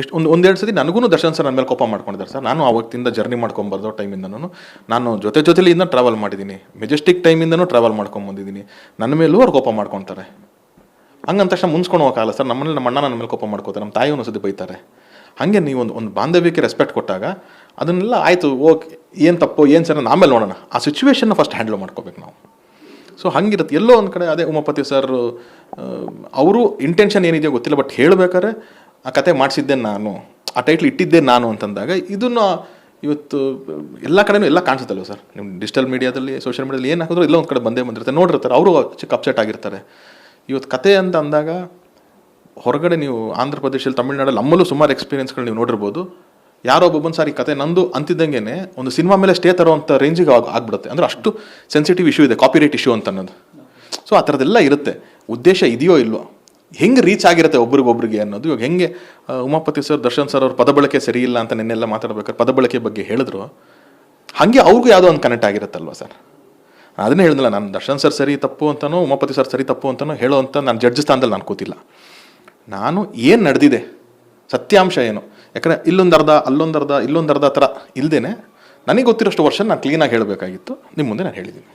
ಎಷ್ಟು ಒಂದು ಒಂದೆರಡು ಸತಿ ನನಗೂ ದರ್ಶನ್ ಸರ್ ನನ್ನ ಮೇಲೆ ಕೋಪ ಮಾಡ್ಕೊಂಡಿದ್ದಾರೆ ಸರ್. ನಾನು ಅವತ್ತಿಂದ ಜರ್ನಿ ಮಾಡ್ಕೊಂಬರ್ದೋ ಟೈಮಿಂದನೂ ನಾನು ಜೊತೆ ಜೊತೆಲಿಂದ ಟ್ರಾವೆಲ್ ಮಾಡಿದ್ದೀನಿ. ಮೆಜೆಸ್ಟಿಕ್ ಟೈಮಿಂದನೂ ಟ್ರಾವೆಲ್ ಮಾಡ್ಕೊಂಬಂದಿದ್ದೀನಿ ನನ್ನ ಮೇಲೂ ಅವ್ರು ಕೋಪ ಮಾಡ್ಕೊತಾರೆ. ಹಂಗಂತ ತಕ್ಷಣ ಮುನ್ಸ್ಕೊಂಡು ಹೋಗಲ್ಲ ಸರ್. ನಮ್ಮಲ್ಲಿ ನಮ್ಮ ಅಣ್ಣ ನನ್ನ ಮೇಲೆ ಕೋಪ ಮಾಡ್ಕೋತಾರೆ. ನಮ್ಮ ತಾಯಿ ಒಂದೊಂದ್ಸತಿ ಬೈತಾರೆ. ಹಾಗೆ ನೀವು ಒಂದು ಒಂದು ಬಾಂಧವ್ಯಕ್ಕೆ ರೆಸ್ಪೆಕ್ಟ್ ಕೊಟ್ಟಾಗ ಅದನ್ನೆಲ್ಲ ಆಯಿತು, ಓಕೆ, ಏನು ತಪ್ಪು, ಏನು ಸರ್ ಆಮೇಲೆ ನೋಡೋಣ. ಆ ಸಿಚುವೇಶನ್ನ ಫಸ್ಟ್ ಹ್ಯಾಂಡಲ್ ಮಾಡ್ಕೋಬೇಕು ನಾವು. ಸೊ ಹಂಗಿರುತ್ತೆ. ಎಲ್ಲೋ ಒಂದು ಕಡೆ ಅದೇ ಉಮಾಪತಿ ಸರ್ ಅವರು ಇಂಟೆನ್ಷನ್ ಏನಿದೆಯೋ ಗೊತ್ತಿಲ್ಲ ಬಟ್ ಹೇಳ್ಬೇಕಾದ್ರೆ ಆ ಕತೆ ಮಾಡಿಸಿದ್ದೆ ನಾನು, ಆ ಟೈಟ್ಲ್ ಇಟ್ಟಿದ್ದೆ ನಾನು ಅಂತಂದಾಗ ಇದನ್ನು ಇವತ್ತು ಎಲ್ಲ ಕಡೆನೂ ಎಲ್ಲ ಕಾಣಿಸುತ್ತಲ್ವ ಸರ್? ನಿಮ್ಮ ಡಿಜಿಟಲ್ ಮೀಡಿಯಾದಲ್ಲಿ ಸೋಷಿಯಲ್ ಮೀಡಿಯಾದಲ್ಲಿ ಏನು ಹಾಕಿದ್ರು ಎಲ್ಲ ಒಂದು ಕಡೆ ಬಂದೇ ಬಂದಿರ್ತಾರೆ ನೋಡಿರ್ತಾರೆ, ಅವರು ಚಿಕ್ಕ ಅಪ್ಸೆಟ್ ಆಗಿರ್ತಾರೆ. ಇವತ್ತು ಕತೆ ಅಂತ ಅಂದಾಗ ಹೊರಗಡೆ ನೀವು ಆಂಧ್ರ ಪ್ರದೇಶದಲ್ಲಿ, ತಮಿಳ್ನಾಡಲ್ಲಿ ನಮ್ಮಲ್ಲೂ ಸುಮಾರು ಎಕ್ಸ್ಪೀರಿಯನ್ಸ್ಗಳು ನೀವು ನೋಡಿರ್ಬೋದು. ಯಾರೋ ಒಬ್ಬೊಬ್ಬನ ಸಾರಿ ಕತೆ ನಂದು ಅಂತಿದ್ದಂಗೆ ಒಂದು ಸಿನಿಮಾ ಮೇಲೆ ಸ್ಟೇ ತರೋವಂಥ ರೇಂಜಿಗೆ ಆಗ್, ಆಗ್ಬಿಡುತ್ತೆ. ಅಂದರೆ ಅಷ್ಟು ಸೆನ್ಸಿಟಿವ್ ಇಶ್ಯೂ ಇದೆ ಕಾಪಿರೈಟ್ ಇಶ್ಯೂ ಅಂತ ಅನ್ನೋದು. ಸೊ ಆ ಥರದ್ದೆಲ್ಲ ಇರುತ್ತೆ. ಉದ್ದೇಶ ಇದೆಯೋ ಇಲ್ವೋ? ಹೆಂಗೆ ರೀಚ್ ಆಗಿರುತ್ತೆ ಒಬ್ರಿಗೊಬ್ರಿಗೆ ಅನ್ನೋದು? ಇವಾಗ ಹೆಂಗೆ ಉಮಾಪತಿ ಸರ್, ದರ್ಶನ್ ಸರ್ ಅವ್ರ ಪದ ಬಳಕೆ ಸರಿ ಇಲ್ಲ ಅಂತ ನಿನ್ನೆಲ್ಲ ಮಾತಾಡ್ಬೇಕಾದ್ರೆ ಪದ ಬಳಕೆ ಬಗ್ಗೆ ಹೇಳಿದ್ರು. ಹಾಗೆ ಅವ್ರಿಗೂ ಯಾವುದೋ ಒಂದು ಕನೆಕ್ಟ್ ಆಗಿರುತ್ತಲ್ವ ಸರ್? ಅದನ್ನೇ ಹೇಳಿದ್ನಲ್ಲ ನಾನು ದರ್ಶನ್ ಸರ್ ಸರಿ ತಪ್ಪು ಅಂತನೋ, ಉಮಾಪತಿ ಸರ್ ಸರಿ ತಪ್ಪು ಅಂತನೋ ಹೇಳೋ ಅಂತ ನಾನು ಜಡ್ಜ್ ಸ್ಥಾನದಲ್ಲಿ ನಾನು ಕೂತಿಲ್ಲ. ನಾನು ಏನು ನಡೆದಿದೆ? ಸತ್ಯಾಂಶ ಏನು? ಯಾಕಂದರೆ ಇಲ್ಲೊಂದು ಅರ್ಧ, ಅಲ್ಲೊಂದು ಅರ್ಧ, ಇಲ್ಲೊಂದು ಅರ್ಧ ಥರ ಇಲ್ದೇನೆ, ನನಗೆ ಗೊತ್ತಿರೋಷ್ಟು ವರ್ಷ ನಾನು ಕ್ಲೀನಾಗಿ ಹೇಳಬೇಕಾಗಿತ್ತು. ನಿಮ್ಮ ಮುಂದೆ ನಾನು ಹೇಳಿದ್ದೀನಿ.